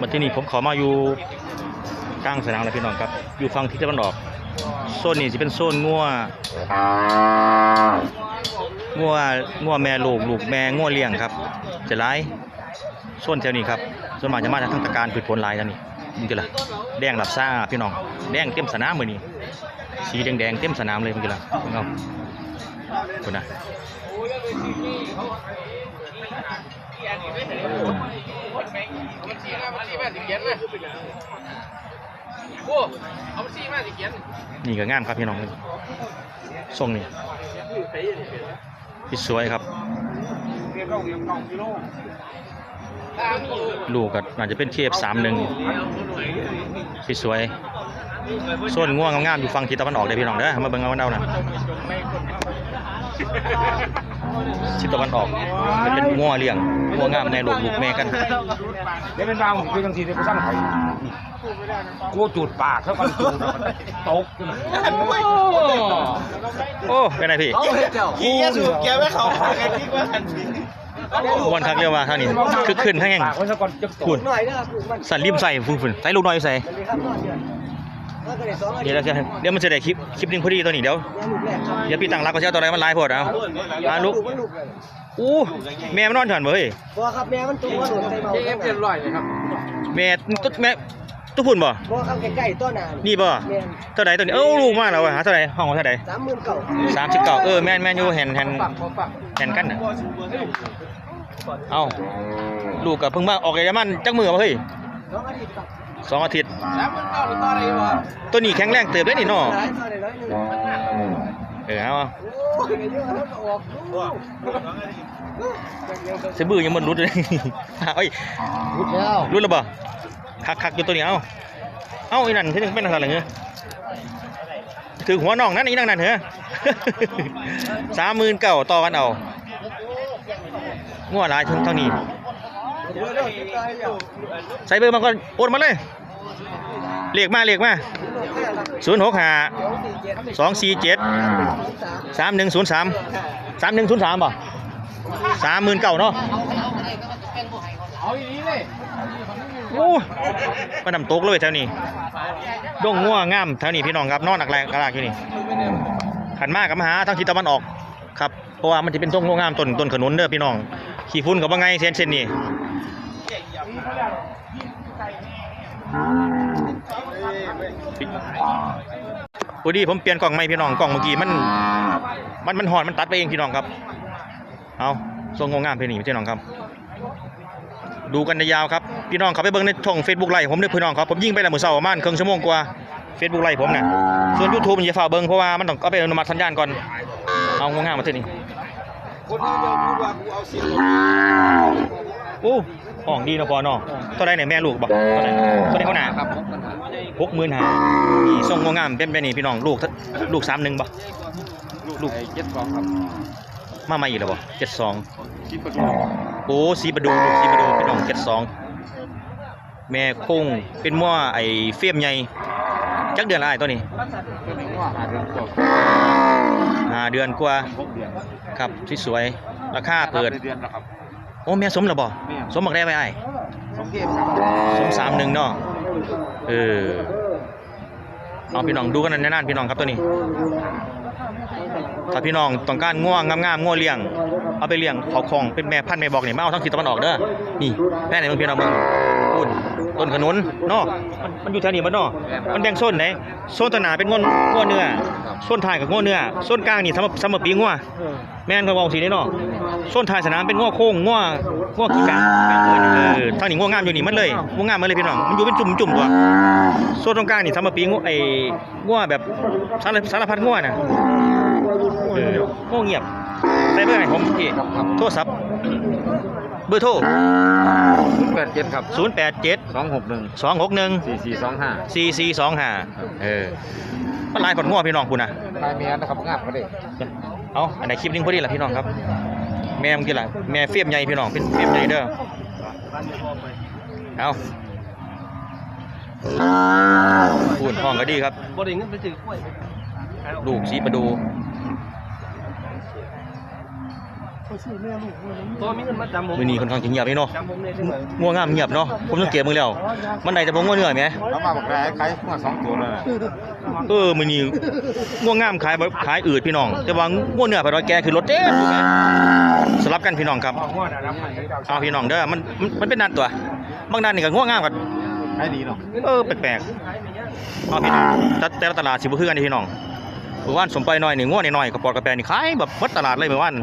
มาที่นี่ผมขอมาอยู่กลางสนามแล้วพี่น้องครับ อยู่ฝั่งทิศตะวันออก โซนนี้จะเป็นโซนงัวงัวงัวแม่ลูกลูกแม่งัวเลี้ยงครับ จะร้ายโซนแถวนี้ครับส่วนมากจะมาจากทางตะการพืชผลลายแล้วนี่มึงจะละแดงหลับซ่าพี่น้อง แดงเต็มสนามมือนี้สีแดงๆเต็มสนามเลยมึงจะละเอาคุณนะ อันนี้ก็งามครับพี่น้องทรงนี่พี่สวยครับลูกก็น่าจะเป็นเทียบสามหนึ่งพี่สวย ส่วนง่วงงามๆอยู่ฝั่งทิศตะวันออกได้อพี่น้องเด้อมาเบิ่งเอาวันเอานะทิศตะวันออกจะเป็นง่วเลี้ยงง่วงามในลูกลูกแม่กันเดี๋ยวเป็นบางผมคือบางทีเดี๋ยวไปสร้างไข่กูจูดปากเขากันจูดแล้วมันตกขึ้นมาโอ้เป็นไงพี่ขี้ยสูบแกไม่เขาพากันที่ว่ากันวันคักเรียกว่าเท่านี้คือขึ้นข้างแห่งปากไว้ซะก่อนจะตคุกณสั่นริมใส่ฝุ่นฝุ่นใส่ลูกน้อยใส่ เดี๋ยวเราจะเดี๋ยวมันจะได้คลิปคลิปหนึงพอดีตัวนี้เดี๋ยวเดี๋ยวพี่ตั้งรักก็เช้าตัวอะไรมันไลฟ์พอดเอาอ่าลูกอู้แม่มันนอนฉันบ่เฮ้ยบ่ครับแม่มันตัวว่าโดนใส่เมาเอฟเรียบร้อยเลยครับแม่ตุ๊ดแม่ตุ๊พุ่นบ่บ่ครับใกล้ๆต้นน่ะนี่บ่แม่นเท่าไหร่ตัวนี้เอ้าลูกมาแล้ววะหาเท่าไหร่ห้องเท่าไหร่30,000เก่าสามสิบเก้าเออแม่นแม่นอยู่แฮนแฮนฝั่งพอฝั่งแฮนกันน่ะเอ้าลูกกับเพิ่งมาออกจากยามันจักมือบ่เฮ้ย สองอาทิตย์ครับสองอาทิตย์แล้วมันต่อหรือต่ออะไรวะตัวนี้แข็งแรงเติบได้นี่เนาะหลายเท่าได้ร้อยหนึงเออเอาเอา โอ้ยเยอะแล้วก็ออกเสบือยังมันรุดเลย เอ้ยพูดแล้วรุดแล้วบ่คักคักอยู่ตัวนี้เอ้าเอ้าอีนั่นที่นึงเป็นอะไรเงี้ยถือหัวน้องนั่นอีนั่งนั่นเหรอสามหมื่นเก้าต่อกันเอางัวหลายเทั้งเท่านี้ ใส่เบอร์มาก่อนโอนมาเลยเรียกมาเรียกมาศูนย์หกห้าสองสี่เจ็ดสามหนึ่งศูนย์สามสามหนึ่งศูนย์สามป่ะสามหมื่นเก้าเนาะอาอย่างนี้เลยโอ้มันนำตกเลยแถวนี้ดงง่วงงามแถวนี้พี่น้องครับนอนอักแรงกระลากอยู่นี่ขันมากกับมหาทางทิศตะวันออกครับเพราะว่ามันจะเป็นต้นง่วงงามต้นต้นขนุนเด้อพี่น้อง ขี้ฝุ่นกับว่าไงเส้นเส้นนี่ พอดีผมเปลี่ยนกล่องใหม่พี่น้องกล่องเมื่อกี้มัน มันมันหอนมันตัดไปเองพี่น้องครับ เอาทรงง่วงงามพี่นี่พี่น้องครับ ดูกันยาวๆครับพี่น้องเขาไปเบิ่งในช่อง Facebook ไลฟ์ผมเด้อพี่น้องครับผมยิงไปแล้วมื้อเช้าประมาณครึ่งชั่วโมงกว่า Facebook ไลฟ์ผมน่ะส่วน YouTube มันจะฝ่ากเบิ่งเพราะว่ามันต้องเอาไปอนุมัติสัญญาณก่อนเอางงๆมาเท่านี้คนที่จะพูดว่ากูเอาเสียงโอ้ห้องดีเนาะพอเนาะเท่าไหร่เนี่ยแม่ลูกบอกเท่าไหร่เท่าไหร่เขาหนาครับหกหมื่นห้านี่ทรงงงามเป็นแบบนี้พี่น้องลูกลูกสามหนึ่งบ่ลูกเจ็ดสองครับมาใหม่อีกแล้วบ่เจ็ดสองคิดประตูโอ้สีประดูลูกสีประดูพี่น้องเจ็ดสองแม่คงเป็นมั่วไอ้เฟียมใหญ่จักเดือนละไอ้ตัวนี้ตัวหนึ่งว่าหาเดือนกว่าห้าเดือนกว่าหกเดือนครับที่สวยราคาเปิดเดือนแล้วครับ โอ้แม่สมแล้วบ่แม่ สมบักได้ไปไอ้สองเกมครับสมสามหนึ่งเนาะเออเอาพี่น้องดูกันนานๆพี่น้องครับตัวนี้ ถ้าพี่น้องต้องการง่วงงามๆง่วเลี้ยง เอาไปเลี้ยงเขาคลองเป็นแม่พันธุ์แม่บอกนี่มาเอาทั้งทิศตะวันออกเด้อนี่แม่ไหนเมืองพี่น้องเมือง พูดต้นขนุนเนาะมันมันอยู่แถวนี้มันเนาะมันแบ่งโซนไหนโซนตะหนาเป็นง่วง่วเนื้อโซนท้ายกับง่วเนื้อโซนกลางนี่สำหรับสำหรับปีง่วแม่นเขาบอกสีนี้เนาะโซนท้ายสนามเป็นง่วโค้งง่วง่วขี้กางเออทางนี้ง่วงามอยู่นี่มันเลยง่วงามมาเลยพี่น้องมันอยู่เป็นจุ่มจุ่มๆตัวโซนตรงกลางนี่สำหรับปีง่วไอ้ง่วแบบสารสารพัดง่วน่ะ เออง่วเงียบได้เบอร์ไหนผมพี่โทรศัพท์เบอร์โทรแปดเจ็ดครับ0 8 7 สองหกหนึ่ง2 6 1 สี่สี่สองห้า4 4 2 5เออมันลายผลง่วพี่น้องคุณนะลายเมียนะครับงามเขาเด็กเอาอันไหนคลิปหนึงพอดีล่ะพี่น้องครับ แม่เมื่อกี้ล่ะแม่เฟียมใหญ่พี่น้องเป็นเฟียมใหญ่เด้อเอาพูดห้องก็ดีครับบ่ได้เงินไปซื้อกล้วย ลูกสีประดูตัว มีเงินมาจำผมมื้อนี้ค่อนข้างจะเงียบนี่เนาะจำผมเลยใช่ไหมงัวงามเงียบเนาะผมสังเกตมึงแล้วมันได้แต่บ่งัวเนื้อแหมแล้วมาบอกแกใครมาสองตัวแล้วเออมื้อนี้งัวงามขายบ่ขายอืดพี่น้อง แต่ว่างัวเนื้อไปร้อยแกคือรถเต็มอยู่แหมสลับกันพี่น้องครับเอาหัวน่ะรับให้ได้ดาวเอาพี่น้องเด้อมันมันมันเป็นนัดตัวบางนัดนี่ก็งัวงามกับให้ดีเนาะเออแปลกๆเอาพี่น้องแต่แต่ละตลาดสิบ่คือกันเด้อพี่น้องเมื่อวานสมไปหน่อยนี่งัวน้อยๆกระปอดกระแปรนี่ขายแบบหมดตลาดเลยเมื่อวาน